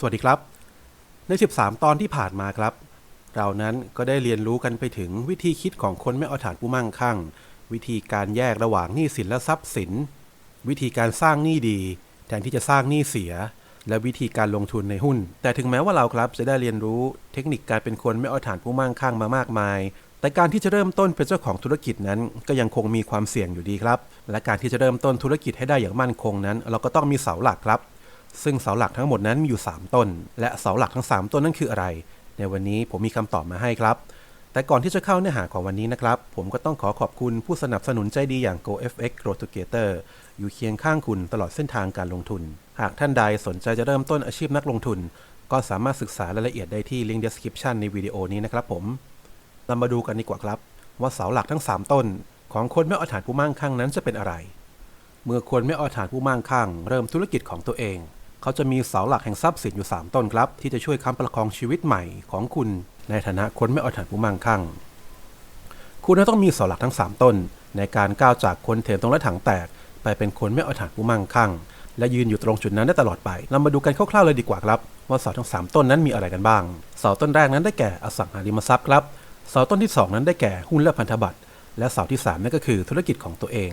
สวัสดีครับ ใน 13 ตอนที่ผ่านมาครับ เรานั้นก็ได้เรียนรู้กันไปถึงวิธีคิดของคนไม่เอาฐานผู้มั่งคั่ง วิธีการแยกระหว่างหนี้สินและทรัพย์สิน วิธีการสร้างหนี้ดี แทนที่จะสร้างหนี้เสีย และวิธีการลงทุนในหุ้น แต่ถึงแม้ว่าเราครับจะได้เรียนรู้เทคนิคการเป็นคนไม่เอาฐานผู้มั่งคั่งมามากมาย แต่การที่จะเริ่มต้นเป็นเจ้าของธุรกิจนั้นก็ยังคงมีความเสี่ยงอยู่ดีครับ และการที่จะเริ่มต้นธุรกิจให้ได้อย่างมั่นคงนั้น เราก็ต้องมีเสาหลักครับ ซึ่งเสาหลักทั้งหมดนั้นมีอยู่ 3 ต้น และเสาหลักทั้ง 3 ต้นนั้นคืออะไร ในวันนี้ผมมีคำตอบมาให้ครับ แต่ก่อนที่จะเข้าเนื้อหาของวันนี้นะครับ ผมก็ต้องขอขอบคุณผู้สนับสนุนใจดีอย่าง GoFX Grow Together อยู่เคียงข้างคุณตลอดเส้นทางการลงทุน หากท่านใดสนใจจะเริ่มต้นอาชีพนักลงทุน ก็สามารถศึกษารายละเอียดได้ที่ลิงก์ description ในวิดีโอนี้นะครับผมเรามาดูกันดีกว่าครับว่าเสาหลักทั้ง 3 ต้น ของคนไม่เอาฐานผู้มั่งคั่งนั้นจะเป็นอะไร เมื่อคนไม่เอาฐานผู้มั่งคั่ง เริ่มธุรกิจของตัวเอง เขาจะมีเสาหลักแห่งทรัพย์สินอยู่ 3 ต้นครับ ที่จะช่วยค้ำประคองชีวิตใหม่ของคุณในฐานะคนไม่อาฐานผู้มั่งคั่ง คุณต้องมีเสาหลักทั้ง 3 ต้น ในการก้าวจากคนเถนตรงและถังแตก ไปเป็นคนไม่อาฐานผู้มั่งคั่ง และยืนอยู่ตรงจุดนั้นได้ตลอดไป เรามาดูกันคร่าวๆเลยดีกว่าครับ ว่าเสาทั้ง 3 ต้นนั้นมีอะไรกันบ้าง เสาต้นแรกนั้นได้แก่อสังหาริมทรัพย์ครับ เสาต้นที่ 2 นั้นได้แก่หุ้นและพันธบัตร และเสาที่3นั่นก็คือธุรกิจของตัวเอง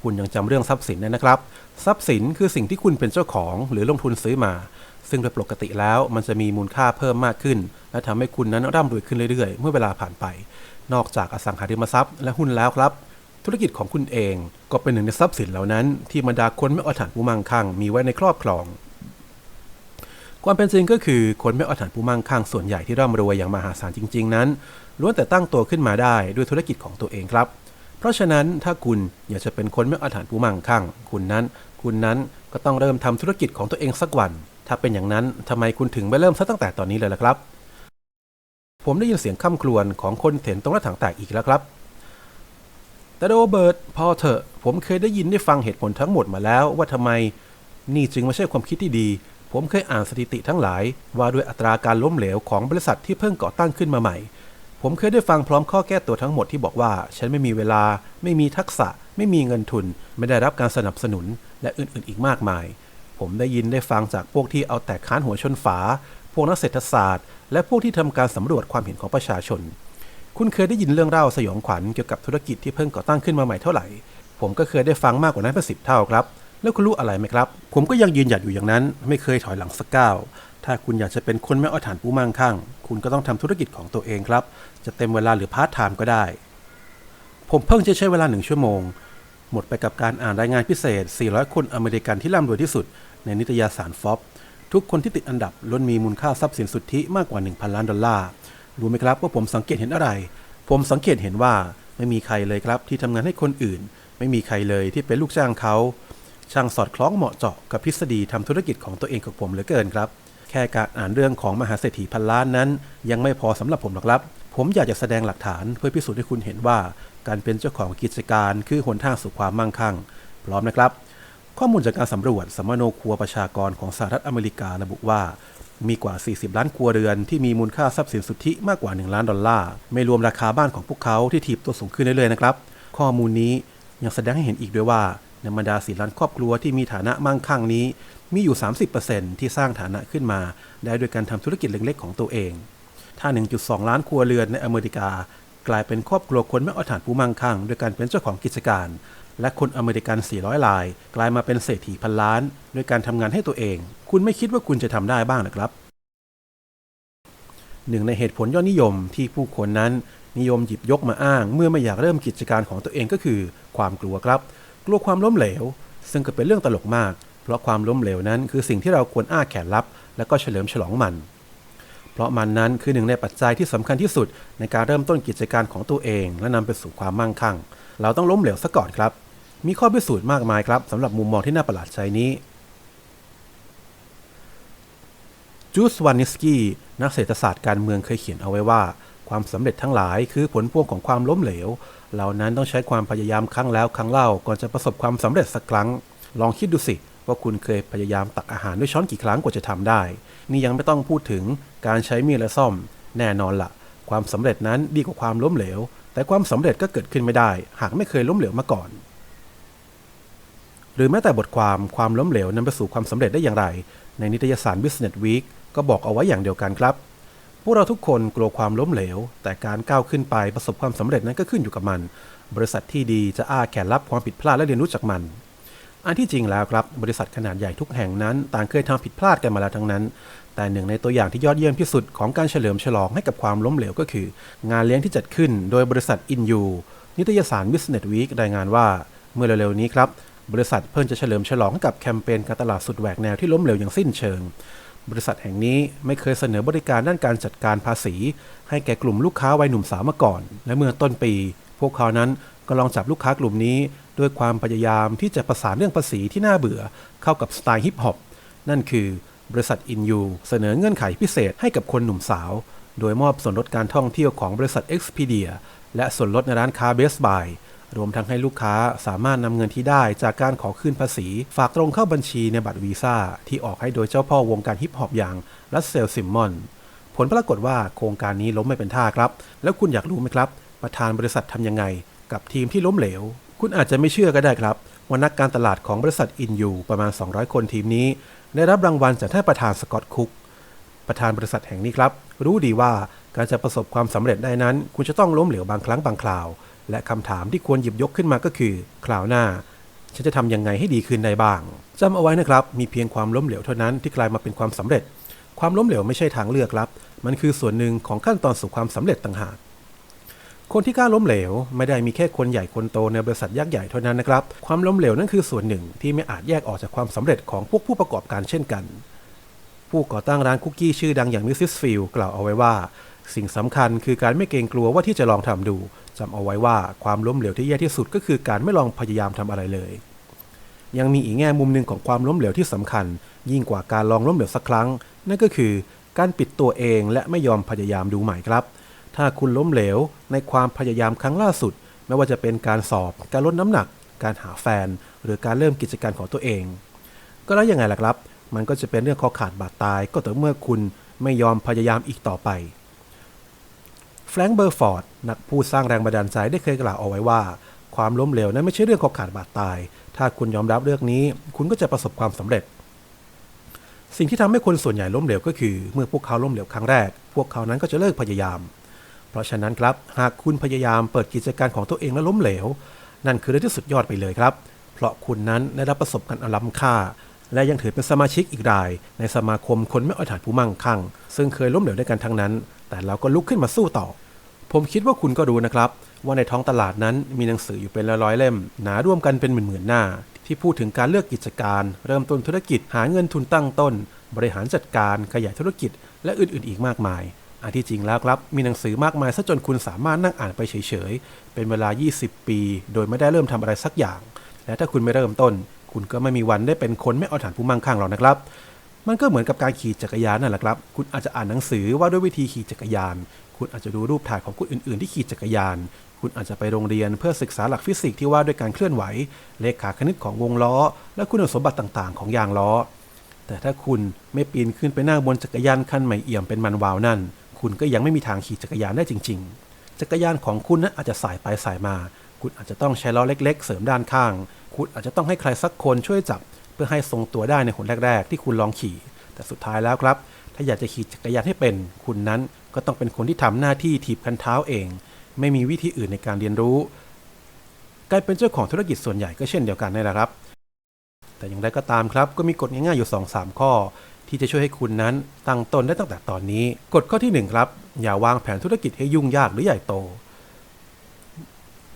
คุณยังจำเรื่องทรัพย์สินได้นะครับ ทรัพย์สินคือสิ่งที่คุณเป็นเจ้าของหรือลงทุนซื้อมา ซึ่งโดยปกติแล้วมันจะมีมูลค่าเพิ่มมากขึ้น และทำให้คุณนั้นร่ำรวยขึ้นเรื่อยๆ เมื่อเวลาผ่านไป นอกจากอสังหาริมทรัพย์และหุ้นแล้วครับ ธุรกิจของคุณเองก็เป็นหนึ่งในทรัพย์สินเหล่านั้น ที่บรรดาคนไม่อาฐานผู้มั่งคั่งมีไว้ในครอบครองความเป็นจริงก็คือคนไม่อาฐานผู้มั่งคั่งส่วนใหญ่ที่ร่ำรวยอย่างมหาศาลจริง ๆ นั้นล้วนแต่ตั้งตัวขึ้นมาได้ด้วยธุรกิจของตัวเองครับ เพราะฉะนั้นถ้าคุณอยากจะเป็นคนไม่อาฐานผู้มั่งคั่ง คุณนั้น คุณนั้นก็ต้องเริ่มทำธุรกิจของตัวเองสักวัน ถ้าเป็นอย่างนั้นทำไมคุณถึงไม่เริ่มซะตั้งแต่ตอนนี้เลยล่ะครับ ผมได้ยินเสียงข้ามครวญของคนเถนตรงหน้าถังแตกอีกแล้วครับ แต่โรเบิร์ตพอเถอะ ผมเคยได้ยินได้ฟังเหตุผลทั้งหมดมาแล้วว่าทำไม นี่จึงไม่ใช่ความคิดที่ดี ผมเคยอ่านสถิติทั้งหลาย ว่าด้วยอัตราการล้มเหลวของบริษัทที่เพิ่งก่อตั้งขึ้นมาใหม่ ผมเคยได้ฟังพร้อมข้อแก้ตัวทั้งหมดที่บอกว่า ฉันไม่มีเวลา ไม่มีทักษะ ไม่มีเงินทุน ไม่ได้รับการสนับสนุน และอื่นๆอีกมากมาย ผมได้ยินได้ฟังจากพวกที่เอาแต่ค้านหัวชนฝา พวกนักเศรษฐศาสตร์ และพวกที่ทำการสำรวจความเห็นของประชาชน คุณเคยได้ยินเรื่องเล่าสยองขวัญเกี่ยวกับธุรกิจที่เพิ่งก่อตั้งขึ้นมาใหม่เท่าไหร่ ผมก็เคยได้ฟังมากกว่านั้นเป็นสิบเท่าครับ แล้วคุณรู้อะไรไหมครับ ผมก็ยังยืนหยัดอยู่อย่างนั้น ไม่เคยถอยหลังสักก้าว ถ้าคุณอยากจะเป็นคนไม่เอาฐานผู้มั่งคั่ง คุณก็ต้องทำธุรกิจของตัวเองครับ จะเต็มเวลาหรือพาร์ทไทม์ก็ได้ ผมเพิ่งจะใช้เวลาหนึ่งชั่วโมง หมดไปกับการอ่านรายงานพิเศษ 400 คนอเมริกันที่ร่ำรวยที่สุด ในนิตยสารฟอบทุกคนที่ติดอันดับล้วนมีมูลค่าทรัพย์สินสุทธิมากกว่า 1,000 ล้านดอลลาร์รู้ไหมครับว่าผมสังเกตเห็นอะไร ผมสังเกตเห็นว่าไม่มีใครเลยครับที่ทำงานให้คนอื่น ไม่มีใครเลยที่เป็นลูกจ้างเขาช่างสอดคล้องเหมาะเจาะกับทฤษฎีทำธุรกิจของตัวเองกับผมเหลือเกินครับ แค่การอ่านเรื่องของมหาเศรษฐีพันล้านนั้น ยังไม่พอสำหรับผมหรอกครับ ผมอยากจะแสดงหลักฐานเพื่อพิสูจน์ให้คุณเห็นว่า การเป็นเจ้าของกิจการคือหนทางสู่ความมั่งคั่ง พร้อมนะครับ ข้อมูลจากการสำรวจสมโนครัวประชากรของสหรัฐอเมริการะบุว่ามีกว่า 40 ล้านครัวเรือนที่มีมูลค่าทรัพย์สินสุทธิมากกว่า 1 ล้านดอลลาร์ ไม่รวมราคาบ้านของพวกเขาที่ถีบตัวสูงขึ้นเรื่อยๆนะครับ ข้อมูลนี้ยังแสดงให้เห็นอีกด้วยว่าในบรรดา4ล้านครอบครัวที่มีฐานะมั่งคั่งนี้ มีอยู่ 30%ที่สร้างฐานะขึ้นมา ได้โดยการทำธุรกิจเล็กๆของตัวเอง ถ้า 1.2 ล้านครัวเรือนในอเมริกา กลายเป็นครอบครัวคนไม่เอาฐานผู้มั่งคั่งโดยการเป็นเจ้าของกิจการ และคนอเมริกัน 400ราย กลายมาเป็นเศรษฐีพันล้านโดยการทำงานให้ตัวเอง คุณไม่คิดว่าคุณจะทำได้บ้างนะครับหนึ่งในเหตุผลยอดนิยมที่ผู้คนนั้นนิยมหยิบยกมาอ้าง เมื่อไม่อยากเริ่มกิจการของตัวเองก็คือ ความกลัวครับ กลัวความล้มเหลว ซึ่งก็เป็นเรื่องตลกมาก เพราะความล้มเหลวนั้นคือสิ่งที่เราควรอ้าแขนรับ และก็เฉลิมฉลองมัน เพราะมันนั้นคือหนึ่งในปัจจัยที่สำคัญที่สุดในการเริ่มต้นกิจการของตัวเอง และนำไปสู่ความมั่งคั่ง เราต้องล้มเหลวซะก่อนครับ มีข้อพิสูจน์มากมายครับสำหรับมุมมองที่น่าประหลาดใจนี้จูสวานิสกี้นักเศรษฐศาสตร์การเมืองเคยเขียนเอาไว้ว่า ความสำเร็จทั้งหลายคือผลพวงของความล้มเหลว เหล่านั้นต้องใช้ความพยายามครั้งแล้วครั้งเล่าก่อนจะประสบความสำเร็จสักครั้ง ลองคิดดูสิ ว่าคุณเคยพยายามตักอาหารด้วยช้อนกี่ครั้งกว่าจะทำได้ นี่ยังไม่ต้องพูดถึงการใช้มีดและซ่อม แน่นอนละความสำเร็จนั้นดีกว่าความล้มเหลว แต่ความสำเร็จก็เกิดขึ้นไม่ได้ หากไม่เคยล้มเหลวมาก่อน หรือแม้แต่บทความความล้มเหลวนำไปสู่ความสำเร็จได้อย่างไร ในนิตยสาร Business Week ก็บอกเอาไว้อย่างเดียวกันครับพวกเราทุกคนกลัวความล้มเหลว แต่การก้าวขึ้นไปประสบความสำเร็จนั้นก็ขึ้นอยู่กับมัน บริษัทที่ดีจะอ้าแขนรับความผิดพลาดและเรียนรู้จากมัน อันที่จริงแล้วครับ บริษัทขนาดใหญ่ทุกแห่งนั้น ต่างเคยทำผิดพลาดกันมาแล้วทั้งนั้น แต่หนึ่งในตัวอย่างที่ยอดเยี่ยมที่สุดของการเฉลิมฉลองให้กับความล้มเหลวก็คือ งานเลี้ยงที่จัดขึ้นโดยบริษัทอินยูนิตยสาร Business Week รายงานว่าเมื่อเร็วๆนี้ครับบริษัทเพิ่งจะเฉลิมฉลองกับแคมเปญการตลาดสุดแหวกแนวที่ล้มเหลวอย่างสิ้นเชิง บริษัทแห่งนี้ไม่เคยเสนอบริการด้านการจัดการภาษี ให้แก่กลุ่มลูกค้าวัยหนุ่มสาวมาก่อน และเมื่อต้นปี พวกเขานั้นก็ลองจับลูกค้ากลุ่มนี้ ด้วยความพยายามที่จะประสานเรื่องภาษีที่น่าเบื่อเข้ากับสไตล์ฮิปฮอปนั่นคือบริษัทอินยูเสนอเงื่อนไขพิเศษให้กับคนหนุ่มสาว โดยมอบส่วนลดการท่องเที่ยวของบริษัท Expedia และส่วนลดในร้านค้า Best Buy รวมทั้งให้ลูกค้าสามารถนำเงินที่ได้จากการขอคืนภาษี ฝากตรงเข้าบัญชีในบัตรวีซ่า ที่ออกให้โดยเจ้าพ่อวงการฮิปฮอปอย่างรัสเซลซิมมอน ผลปรากฏว่าโครงการนี้ล้มไม่เป็นท่าครับ แล้วคุณอยากรู้ไหมครับ ประธานบริษัททำยังไง กับทีมที่ล้มเหลว คุณอาจจะไม่เชื่อก็ได้ครับ ว่านักการตลาดของบริษัทอินยูประมาณ 200 คนทีมนี้ ได้รับรางวัลจากท่านประธานสกอตต์คุก ประธานบริษัทแห่งนี้ครับ รู้ดีว่าการจะประสบความสำเร็จได้นั้น คุณจะต้องล้มเหลวบางครั้งบางคราว และคำถามที่ควรหยิบยกขึ้นมาก็คือ คราวหน้า ฉันจะทำยังไงให้ดีขึ้นได้บ้างจำเอาไว้นะครับ มีเพียงความล้มเหลวเท่านั้นที่กลายมาเป็นความสำเร็จ ความล้มเหลวไม่ใช่ทางเลือกครับ มันคือส่วนหนึ่งของขั้นตอนสู่ความสำเร็จต่างหาก คนที่กล้าล้มเหลว ไม่ได้มีแค่คนใหญ่คนโตในบริษัทยักษ์ใหญ่เท่านั้นนะครับ ความล้มเหลวนั่นคือส่วนหนึ่งที่ไม่อาจแยกออกจากความสำเร็จของพวกผู้ประกอบการเช่นกัน ผู้ก่อตั้งร้านคุกกี้ชื่อดังอย่างมิสซิสฟิลกล่าวเอาไว้ว่า สิ่งสำคัญคือการไม่เกรงกลัวว่าที่จะลองทำดูจำเอาไว้ว่าความล้มเหลวที่แย่ที่สุดก็คือการไม่ลองพยายามทำอะไรเลย ยังมีอีกแง่มุมหนึ่งของความล้มเหลวที่สำคัญ ยิ่งกว่าการลองล้มเหลวสักครั้ง นั่นก็คือการปิดตัวเองและไม่ยอมพยายามดูใหม่ครับ ถ้าคุณล้มเหลวในความพยายามครั้งล่าสุด ไม่ว่าจะเป็นการสอบ การลดน้ำหนัก การหาแฟน หรือการเริ่มกิจการของตัวเอง ก็แล้วยังไงล่ะครับ มันก็จะเป็นเรื่องคอขาดบาดตายก็ต่อเมื่อคุณไม่ยอมพยายามอีกต่อไป แฟรงค์เบอร์ฟอร์ดนักผู้สร้างแรงบันดาลใจได้เคยกล่าวเอาไว้ว่า ความล้มเหลวนั้นไม่ใช่เรื่องคอขาดบาดตาย ถ้าคุณยอมรับเรื่องนี้ คุณก็จะประสบความสำเร็จสิ่งที่ทำให้คนส่วนใหญ่ล้มเหลวก็คือ เมื่อพวกเขาล้มเหลวครั้งแรก พวกเขานั้นก็จะเลิกพยายาม เพราะฉะนั้นครับหากคุณพยายามเปิดกิจการของตัวเองและล้มเหลว นั่นคือเรื่องที่สุดยอดไปเลยครับ เพราะคุณนั้นได้รับประสบการณ์อล้ำค่า และยังถือเป็นสมาชิกอีกราย ในสมาคมคนไม่อ่อยฐานผู้มั่งคั่ง ซึ่งเคยล้มเหลวด้วยกันทั้งนั้น แต่เราก็ลุกขึ้นมาสู้ต่อ ผมคิดว่าคุณก็รู้นะครับ ว่าในท้องตลาดนั้นมีหนังสืออยู่เป็นร้อยๆเล่ม หนาร่วมกันเป็นหมื่นๆหน้า ที่พูดถึงการเลือกกิจการ เริ่มต้นธุรกิจหาเงินทุนตั้งต้น บริหารจัดการขยายธุรกิจ และอื่นๆ อีกมากมาย อันที่จริงแล้วครับ มีหนังสือมากมายซะจนคุณสามารถนั่งอ่านไปเฉยๆ เป็นเวลา 20 ปี โดยไม่ได้เริ่มทำอะไรสักอย่าง และถ้าคุณไม่เริ่มต้น คุณก็ไม่มีวันได้เป็นคนไม่เอาฐานผู้มั่งคั่งหรอกนะครับ มันก็เหมือนกับการขี่จักรยานนั่นแหละครับ คุณอาจจะอ่านหนังสือว่าด้วยวิธีขี่จักรยาน คุณอาจจะดูรูปถ่ายของคนอื่น ๆ ที่ขี่จักรยาน คุณอาจจะไปโรงเรียนเพื่อศึกษาหลักฟิสิกส์ที่ว่าด้วยการเคลื่อนไหว เลขาคณิตของวงล้อ และคุณสมบัติต่าง ๆ ของยางล้อ แต่ถ้าคุณไม่ปีนขึ้นไปนั่งบนจักรยานคันใหม่เอี่ยมเป็นมันวาวนั่น คุณก็ยังไม่มีทางขี่จักรยานได้จริง ๆ จักรยานของคุณนั้นอาจจะสายไปสายมา คุณอาจจะต้องใช้ล้อเล็ก ๆ เสริมด้านข้าง คุณอาจจะต้องให้ใครสักคนช่วยจับ เพื่อให้ทรงตัวได้ในหนแรก ๆ ที่คุณลองขี่ แต่สุดท้ายแล้วครับ ถ้าอยากจะขี่จักรยานให้เป็น คุณนั้นก็ต้องเป็นคนที่ทำหน้าที่ถีบคันเท้าเอง ไม่มีวิธีอื่นในการเรียนรู้กลารเป็นเจ้าของธุรกิจส่วนใหญ่ก็เช่นเดียวกันนี่แหละครับ แต่อย่างไรก็ตามครับก็มีกฎง่ายๆอยู่ 2-3 ข้อ ที่จะช่วยให้คุณนั้นตั้งต้นได้ตั้งแต่ตอนนี้ กฎข้อที่ 1 ครับ อย่าวางแผนธุรกิจให้ยุ่งยากหรือใหญ่โต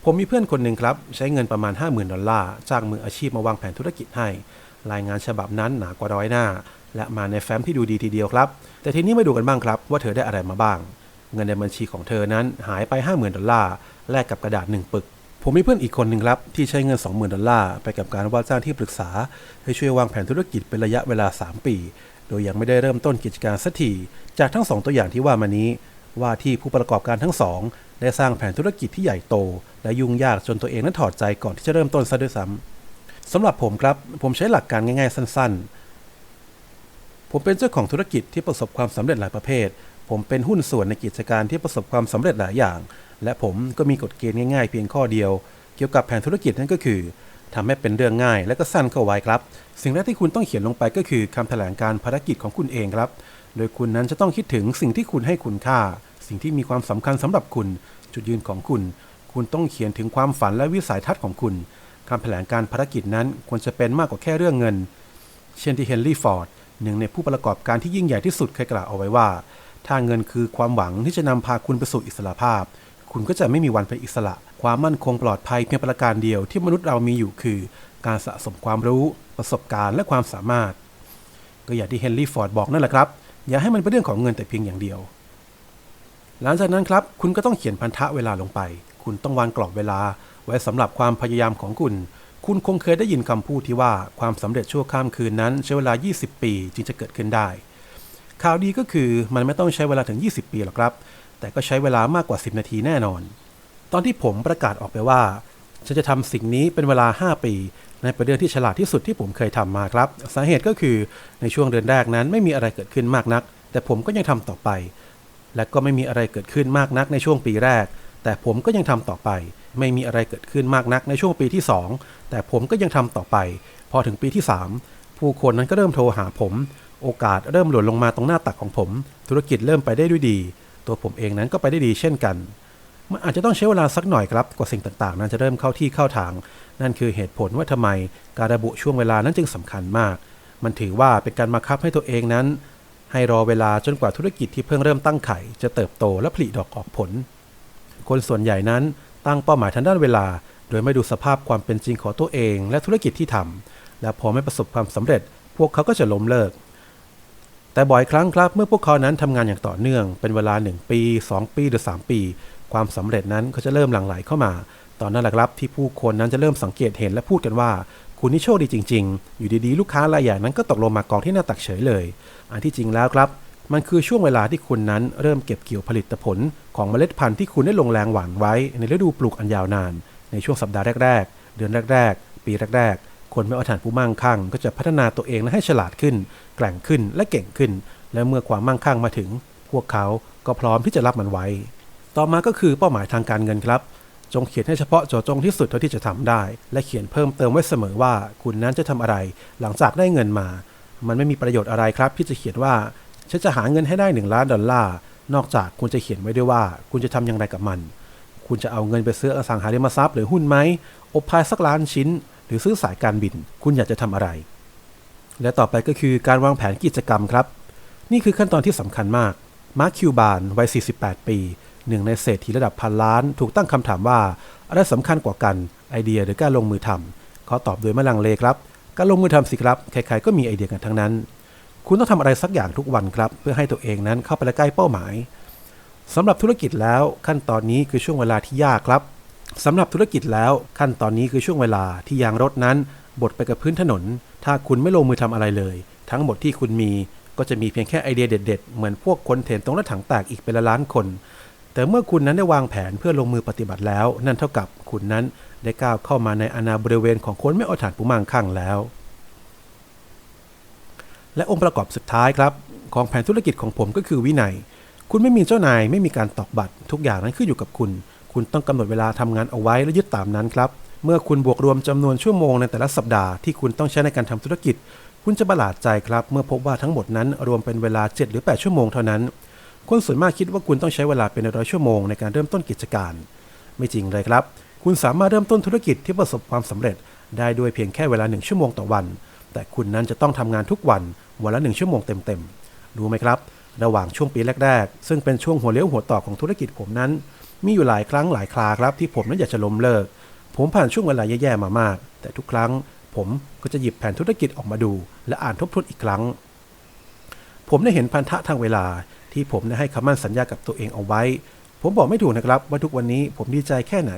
ผมมีเพื่อนคนหนึ่งครับ ใช้เงินประมาณ 50,000 ดอลลาร์จ้างมืออาชีพมาวางแผนธุรกิจให้ รายงานฉบับนั้นหนากว่าร้อยหน้า และมาในแฟ้มที่ดูดีทีเดียวครับ แต่ทีนี้มาดูกันบ้างครับว่าเธอได้อะไรมาบ้าง เงินในบัญชีของเธอนั้นหายไป 50,000 ดอลลาร์แลกกับกระดาษหนึ่งปึกผมมีเพื่อนอีกคนหนึ่งครับ ที่ใช้เงิน 20,000 ดอลลาร์ไปกับการว่าจ้างที่ปรึกษา ให้ช่วยวางแผนธุรกิจเป็นระยะเวลา 3 ปี โดยยังไม่ได้เริ่มต้นกิจการสักทีจากทั้งสองตัวอย่างที่ว่ามานี้ ว่าที่ผู้ประกอบการทั้งสองได้สร้างแผนธุรกิจที่ใหญ่โต และยุ่งยากจนตัวเองนั้นถอดใจก่อนที่จะเริ่มต้นซะด้วยซ้ำสำหรับผมครับผมใช้หลักการง่ายๆ สั้นๆ ผมเป็นเจ้าของธุรกิจที่ประสบความสำเร็จหลายประเภท ผมเป็นหุ้นส่วนในกิจการที่ประสบความสำเร็จหลายอย่าง และผมก็มีกฎเกณฑ์ง่ายๆ เพียงข้อเดียว เกี่ยวกับแผนธุรกิจนั่นก็คือ ทำให้เป็นเรื่องง่าย และก็สั้นเข้าไว้ครับ สิ่งแรกที่คุณต้องเขียนลงไปก็คือคำแถลงการภารกิจของคุณเองครับ โดยคุณนั้นจะต้องคิดถึงสิ่งที่คุณให้คุณค่า สิ่งที่มีความสำคัญสำหรับคุณ จุดยืนของคุณ คุณต้องเขียนถึงความฝันและวิสัยทัศน์ของคุณคำแถลงการภารกิจนั้นควรจะเป็นมากกว่าแค่เรื่องเงิน เช่นที่เฮนรี่ฟอร์ดหนึ่งในผู้ประกอบการที่ยิ่งใหญ่ที่สุดเคยกล่าวเอาไว้ว่า ถ้าเงินคือความหวังที่จะนำพาคุณไปสู่อิสรภาพ คุณก็จะไม่มีวันเป็นอิสระ ความมั่นคงปลอดภัยเพียงประการเดียวที่มนุษย์เรามีอยู่คือ การสะสมความรู้ ประสบการณ์และความสามารถ ก็อย่างที่เฮนรี่ฟอร์ดบอกนั่นแหละครับ อย่าให้มันเป็นเรื่องของเงินแต่เพียงอย่างเดียว หลังจากนั้นครับ คุณก็ต้องเขียนพันธะเวลาลงไป คุณต้องวางกรอบเวลา ไว้สำหรับความพยายามของคุณ คุณคงเคยได้ยินคำพูดที่ว่าความสำเร็จชั่วข้ามคืนนั้นใช้เวลา 20 ปีจึงจะเกิดขึ้นได้ข่าวดีก็คือมันไม่ต้องใช้เวลาถึง 20 ปีหรอกครับ แต่ก็ใช้เวลามากกว่า 10 นาทีแน่นอน ตอนที่ผมประกาศออกไปว่า ฉันจะทำสิ่งนี้เป็นเวลา 5 ปีนั่นเป็นเรื่องที่ฉลาดที่สุดที่ผมเคยทำมาครับ สาเหตุก็คือในช่วงเดือนแรกนั้นไม่มีอะไรเกิดขึ้นมากนัก แต่ผมก็ยังทำต่อไป และก็ไม่มีอะไรเกิดขึ้นมากนักในช่วงปีแรก แต่ผมก็ยังทำต่อไป ไม่มีอะไรเกิดขึ้นมากนักในช่วงปีที่ 2 แต่ผมก็ยังทำต่อไป พอถึงปีที่ 3 ผู้คนนั้นก็เริ่มโทรหาผม โอกาสเริ่มหล่นลงมาตรงหน้าตักของผม ธุรกิจเริ่มไปได้ด้วยดี ตัวผมเองนั้นก็ไปได้ดีเช่นกันมันอาจจะต้องใช้เวลาสักหน่อยครับกว่าสิ่งต่างๆ นั้นจะเริ่มเข้าที่เข้าทาง นั่นคือเหตุผลว่าทำไมการระบุช่วงเวลานั้นจึงสำคัญมาก มันถือว่าเป็นการบังคับให้ตัวเองนั้น ให้รอเวลาจนกว่าธุรกิจที่เพิ่งเริ่มตั้งไข่ จะเติบโตและผลิดอกออกผล คนส่วนใหญ่นั้นตั้งเป้าหมายทางด้านเวลา โดยไม่ดูสภาพความเป็นจริงของตัวเอง และธุรกิจที่ทำและพอไม่ประสบความสำเร็จ พวกเขาก็จะล้มเลิก แต่บ่อยครั้งครับเมื่อพวกเขานั้นทำงานอย่างต่อเนื่องเป็นเวลา 1 ปี 2 ปีหรือ 3 ปี ความสำเร็จนั้นก็จะเริ่มหลั่งไหลเข้ามา ตอนนั้นแหละครับที่ผู้คนนั้นจะเริ่มสังเกตเห็นและพูดกันว่า คุณนี่โชคดีจริง ๆ อยู่ดีๆ ลูกค้ารายใหญ่นั้นก็ตกลงมากองที่หน้าตักเฉยเลย อันที่จริงแล้วครับมันคือช่วงเวลาที่คุณนั้นเริ่มเก็บเกี่ยวผลิตผลของเมล็ดพันธุ์ที่คุณได้ลงแรงหว่านไว้ ในฤดูปลูกอันยาวนาน ในช่วงสัปดาห์แรก ๆ เดือนแรก ๆ ปีแรก ๆ คนไม่เอาฐานผู้มั่งคั่ง ก็จะพัฒนาตัวเองและให้ฉลาดขึ้น แกร่งขึ้นและเก่งขึ้น และเมื่อความมั่งคั่งมาถึง พวกเขาก็พร้อมที่จะรับมันไว้ ต่อมาก็คือเป้าหมายทางการเงินครับ จงเขียนให้เฉพาะเจาะจงที่สุดเท่าที่จะทำได้ และเขียนเพิ่มเติมไว้เสมอว่า คุณนั้นจะทำอะไร หลังจากได้เงินมา มันไม่มีประโยชน์อะไรครับ ที่จะเขียนว่าฉันจะหาเงินให้ได้หนึ่งล้านดอลลาร์นอกจากคุณจะเขียนไว้ด้วยว่า คุณจะทำอย่างไรกับมัน คุณจะเอาเงินไปซื้ออสังหาริมทรัพย์หรือหุ้นไหมอบพายสักล้านชิ้น หรือซื้อสายการบิน คุณอยากจะทำอะไร และต่อไปก็คือการวางแผนกิจกรรมครับ นี่คือขั้นตอนที่สำคัญมาก มาร์คคิวบานวัย 48 ปีหนึ่งในเศรษฐีระดับพันล้าน ถูกตั้งคำถามว่า อะไรสำคัญกว่ากัน ไอเดียหรือการลงมือทำเขาตอบโดยไม่ลังเลครับ การลงมือทำสิครับ ใครๆก็มีไอเดียกันทั้งนั้น คุณต้องทำอะไรสักอย่างทุกวันครับ เพื่อให้ตัวเองนั้นเข้าไปใกล้เป้าหมายสำหรับธุรกิจแล้วขั้นตอนนี้คือช่วงเวลาที่ยากครับ สำหรับธุรกิจแล้วขั้นตอนนี้คือช่วงเวลาที่ยางรถนั้นบดไปกับพื้นถนน ถ้าคุณไม่ลงมือทำอะไรเลย ทั้งหมดที่คุณมีก็จะมีเพียงแค่ไอเดียเด็ดๆ เหมือนพวกคนเทรนตรงรถถังแตกอีกเป็นละล้านคน แต่เมื่อคุณนั้นได้วางแผนเพื่อลงมือปฏิบัติแล้ว นั่นเท่ากับคุณนั้นได้ก้าวเข้ามาในอาณาบริเวณของคนไม่เอาฐานผู้มั่งคั่งแล้ว และองค์ประกอบสุดท้ายครับ ของแผนธุรกิจของผมก็คือวินัย คุณไม่มีเจ้านายไม่มีการตอกบัตร ทุกอย่างนั้นขึ้นอยู่กับคุณ คุณต้องกำหนดเวลาทำงานเอาไว้และยึดตามนั้นครับ เมื่อคุณบวกรวมจำนวนชั่วโมงในแต่ละสัปดาห์ที่คุณต้องใช้ในการทำธุรกิจ คุณจะประหลาดใจครับ เมื่อพบว่าทั้งหมดนั้นรวมเป็นเวลา 7 หรือ 8 ชั่วโมงเท่านั้น คนส่วนมากคิดว่าคุณต้องใช้เวลาเป็นร้อยชั่วโมงในการเริ่มต้นกิจการ ไม่จริงเลยครับ คุณสามารถเริ่มต้นธุรกิจที่ประสบความสำเร็จ ได้ด้วยเพียงแค่เวลาหนึ่งชั่วโมงต่อวัน แต่คุณนั้นจะต้องทำงานทุกวันวันละหนึ่งชั่วโมงเต็มๆรู้ไหมครับ ระหว่างช่วงปีแรกๆ ซึ่งเป็นช่วงหัวเลี้ยวหัวต่อของธุรกิจผมนั้น มีอยู่หลายครั้งหลายคราครับที่ผมนั้นอยากจะล้มเลิก ผมผ่านช่วงเวลาแย่ๆมามาก แต่ทุกครั้งผมก็จะหยิบแผนธุรกิจออกมาดู และอ่านทบทวนอีกครั้ง ผมได้เห็นพันธะทางเวลาที่ผมได้ให้คำมั่นสัญญากับตัวเองเอาไว้ ผมบอกไม่ถูกนะครับว่าทุกวันนี้ผมดีใจแค่ไหน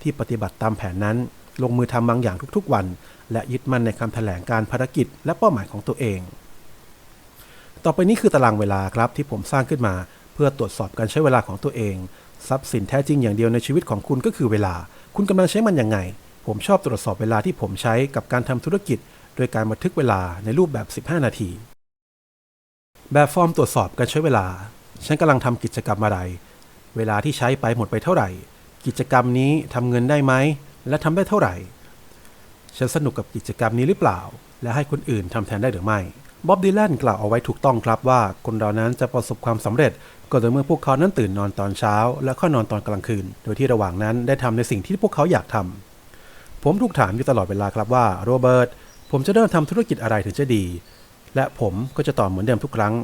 ที่ปฏิบัติตามแผนนั้น ลงมือทำบางอย่างทุกๆวัน และยึดมั่นในคำแถลงการภารกิจ และเป้าหมายของตัวเอง ต่อไปนี้คือตารางเวลาครับที่ผมสร้างขึ้นมา เพื่อตรวจสอบการใช้เวลาของตัวเอง ทรัพย์สินแท้จริงอย่างเดียวในชีวิตของคุณก็คือเวลา คุณกำลังใช้มันยังไง ผมชอบตรวจสอบเวลาที่ผมใช้กับการทำธุรกิจ โดยการบันทึกเวลาในรูปแบบ 15 นาที แบบฟอร์มตรวจสอบการใช้เวลา ฉันกำลังทำกิจกรรมอะไร เวลาที่ใช้ไปหมดไปเท่าไหร่ กิจกรรมนี้ทำเงินได้ไหม และทำได้เท่าไหร่ ฉันสนุกกับกิจกรรมนี้หรือเปล่า และให้คนอื่นทำแทนได้หรือไม่ บ๊อบดีแลนกล่าวเอาไว้ถูกต้องครับว่า คนเรานั้นจะประสบความสำเร็จ ก็ต่อเมื่อพวกเขานั้นตื่นนอนตอนเช้า และค่อยนอนตอนกลางคืน โดยที่ระหว่างนั้นได้ทำในสิ่งที่พวกเขาอยากทำผมถูกถามอยู่ตลอดเวลาครับว่าโรเบิร์ตผมจะเริ่มทำธุรกิจอะไรถึงจะดี และผมก็จะตอบเหมือนเดิมทุกครั้ง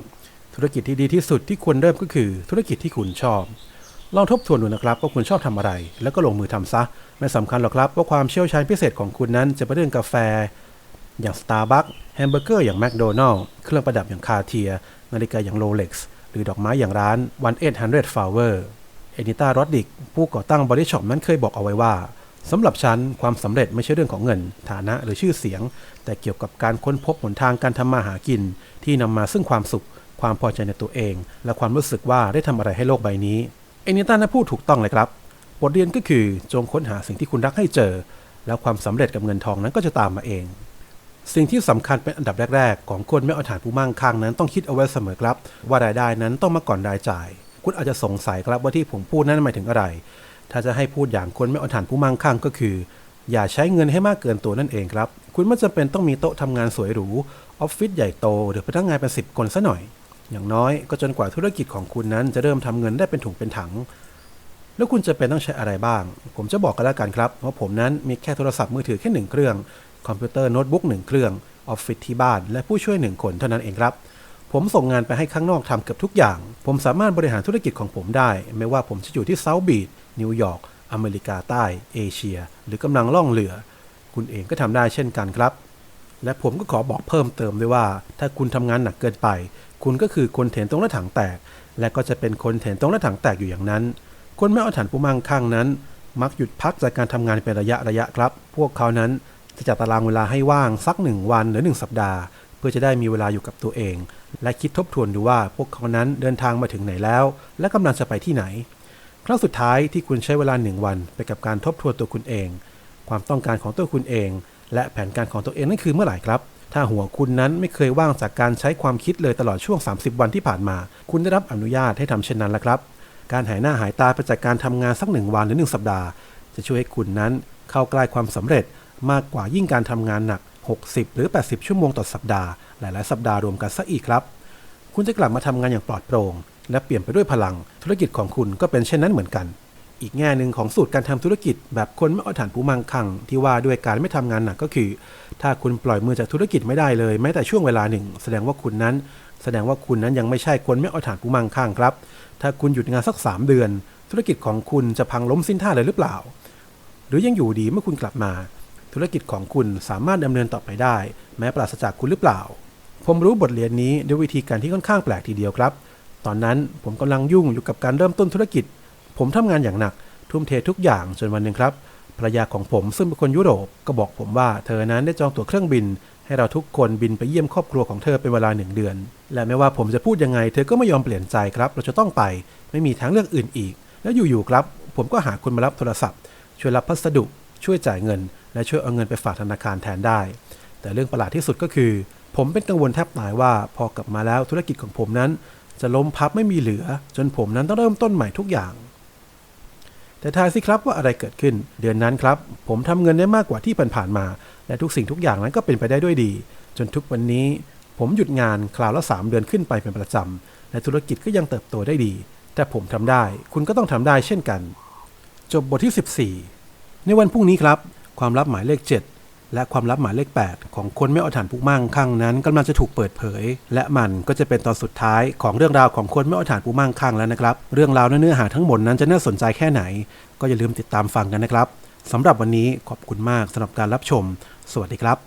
ธุรกิจที่ดีที่สุดที่ควรเริ่มก็คือธุรกิจที่คุณชอบลองทบทวนดูนะครับว่าคุณชอบทำอะไร แล้วก็ลงมือทำซะ ไม่สำคัญหรอกครับว่าความเชี่ยวชาญพิเศษของคุณนั้นจะเป็นเรื่องกาแฟ อย่าง Starbucks แฮมเบอร์เกอร์อย่าง McDonald เครื่องประดับอย่างคาเทียนาฬิกาอย่าง Rolex หรือดอกไม้อย่างร้าน 1800 Flower เอนิต้ารอดดิกผู้ก่อตั้งบริช็อปนั้นเคยบอกเอาไว้ว่าสำหรับฉันความสำเร็จไม่ใช่เรื่องของเงิน ฐานะหรือชื่อเสียง แต่เกี่ยวกับการค้นพบหนทางการทำมาหากิน ที่นำมาซึ่งความสุข ความพอใจในตัวเอง และความรู้สึกว่าได้ทำอะไรให้โลกใบนี้เอนิต้านั้นพูดถูกต้องเลยครับบทเรียนก็คือจงค้นหาสิ่งที่คุณรักให้เจอ แล้วความสำเร็จกับเงินทองนั้นก็จะตามมาเอง สิ่งที่สำคัญเป็นอันดับแรก ๆ ของคนไม่เอาฐานผู้มั่งคั่งนั้นต้องคิดเอาไว้เสมอครับ ว่ารายได้นั้นต้องมาก่อนรายจ่าย คุณอาจจะสงสัยครับว่าที่ผมพูดนั้นหมายถึงอะไร ถ้าจะให้พูดอย่างคนไม่เอาฐานผู้มั่งคั่งก็คือ อย่าใช้เงินให้มากเกินตัวนั่นเองครับ คุณไม่จำเป็นต้องมีโต๊ะทำงานสวยหรูออฟฟิศใหญ่โตหรือพนักงานเป็นสิบคนซะหน่อย อย่างน้อยก็จนกว่าธุรกิจของคุณนั้นจะเริ่มทำเงินได้เป็นถุงเป็นถังแล้วคุณจะเป็นต้องใช้อะไรบ้าง ผมจะบอกกันแล้วกันครับว่าผมนั้นมีแค่โทรศัพท์มือถือแค่หนึ่งเครื่อง คอมพิวเตอร์โน้ตบุ๊กหนึ่งเครื่องออฟฟิศที่บ้านและผู้ช่วยหนึ่งคนเท่านั้นเองครับ ผมส่งงานไปให้ข้างนอกทำเกือบทุกอย่าง ผมสามารถบริหารธุรกิจของผมได้ ไม่ว่าผมจะอยู่ที่เซาท์บีดนิวยอร์กอเมริกาใต้ เอเชีย หรือกำลังล่องเรือ คุณเองก็ทำได้เช่นกันครับ และผมก็ขอบอกเพิ่มเติมด้วยว่า ถ้าคุณทำงานหนักเกินไป คุณก็คือคนเถนตรงหน้าถังแตก และก็จะเป็นคนเถนตรงหน้าถังแตกอยู่อย่างนั้น คนไม่เอาฐานผู้มั่งคั่งนั้น มักหยุดพักจากการทำงานเป็นระยะระยะครับ พวกเขานั้น จะจัดตารางเวลาให้ว่างสักหนึ่งวันหรือหนึ่งสัปดาห์ เพื่อจะได้มีเวลาอยู่กับตัวเอง และคิดทบทวนดูว่าพวกเขานั้นเดินทางมาถึงไหนแล้ว และกำลังจะไปที่ไหน ครั้งสุดท้ายที่คุณใช้เวลาหนึ่งวันไปกับการทบทวนตัวคุณเอง ความต้องการของตัวคุณเอง และแผนการของตัวเองนั่นคือเมื่อไหร่ครับถ้าหัวคุณนั้นไม่เคยว่างจากการใช้ความคิดเลยตลอดช่วง 30 วันที่ผ่านมา คุณได้รับอนุญาตให้ทำเช่นนั้นแล้วครับ การหายหน้าหายตาไปจากการทำงานสักหนึ่งวันหรือหนึ่งสัปดาห์ จะช่วยให้คุณนั้นเข้าใกล้ความสำเร็จ มากกว่ายิ่งการทำงานหนัก 60 หรือ 80 ชั่วโมงต่อสัปดาห์ หลาย ๆ สัปดาห์รวมกันซะอีกครับ คุณจะกลับมาทำงานอย่างปลอดโปร่ง และเปลี่ยนไปด้วยพลัง ธุรกิจของคุณก็เป็นเช่นนั้นเหมือนกัน อีกแง่หนึ่งของสูตรการทำธุรกิจ แบบคนไม่เอาฐานผู้มั่งคั่ง ที่ว่าด้วยการไม่ทำงานหนักก็คือ ถ้าคุณปล่อยมือจากธุรกิจไม่ได้เลย แม้แต่ช่วงเวลาหนึ่ง แสดงว่าคุณนั้น แสดงว่าคุณนั้นยังไม่ใช่คนไม่เอาฐานผู้มั่งคั่งครับ ถ้าคุณหยุดงานสัก 3 เดือน ธุรกิจของคุณจะพังล้มสิ้นท่าเลยหรือเปล่า หรือยังอยู่ดีเมื่อคุณกลับมา ธุรกิจของคุณสามารถดำเนินต่อไปได้ แม้ปราศจากคุณหรือเปล่า ผมรู้บทเรียนนี้ด้วยวิธีการที่ค่อนข้างแปลกทีเดียวครับ ตอนนั้นผมกำลังยุ่งอยู่กับการเริ่มต้นธุรกิจ ผมทำงานอย่างหนัก ทุ่มเททุกอย่างจนวันหนึ่งครับภรรยาของผมซึ่งเป็นคนยุโรปก็บอกผมว่าเธอนั้นได้จองตั๋วเครื่องบิน ให้เราทุกคนบินไปเยี่ยมครอบครัวของเธอเป็นเวลาหนึ่งเดือน และไม่ว่าผมจะพูดยังไง เธอก็ไม่ยอมเปลี่ยนใจครับ เราจะต้องไปไม่มีทางเลือกอื่นอีก แล้วอยู่ๆครับ ผมก็หาคนมารับโทรศัพท์ ช่วยรับพัสดุ ช่วยจ่ายเงิน และช่วยเอาเงินไปฝากธนาคารแทนได้ แต่เรื่องประหลาดที่สุดก็คือ ผมเป็นกังวลแทบตายว่าพอกลับมาแล้วธุรกิจของผมนั้น จะล้มพับไม่มีเหลือ จนผมนั้นต้องเริ่มต้นใหม่ทุกอย่าง แต่ทายสิครับว่าอะไรเกิดขึ้น เดือนนั้นครับ ผมทำเงินได้มากกว่าที่ผ่านๆมา และทุกสิ่งทุกอย่างนั้นก็เป็นไปได้ด้วยดี จนทุกวันนี้ ผมหยุดงานคราวละ 3 เดือนขึ้นไปเป็นประจำและธุรกิจก็ยังเติบโตได้ดี แต่ผมทำได้ คุณก็ต้องทำได้เช่นกัน จบบทที่ 14 ในวันพรุ่งนี้ครับ ความลับหมายเลข 7 และความลับหมายเลข 8 ของคนไม่เอาฐานผู้มั่งคั่งนั้นกำลังจะถูกเปิดเผย และมันก็จะเป็นตอนสุดท้ายของเรื่องราวของคนไม่เอาฐานผู้มั่งคั่งแล้วนะครับ เรื่องราวเนื้อหาทั้งหมดนั้นจะน่าสนใจแค่ไหน ก็อย่าลืมติดตามฟังกันนะครับสำหรับวันนี้ขอบคุณมากสำหรับการรับชม สวัสดีครับ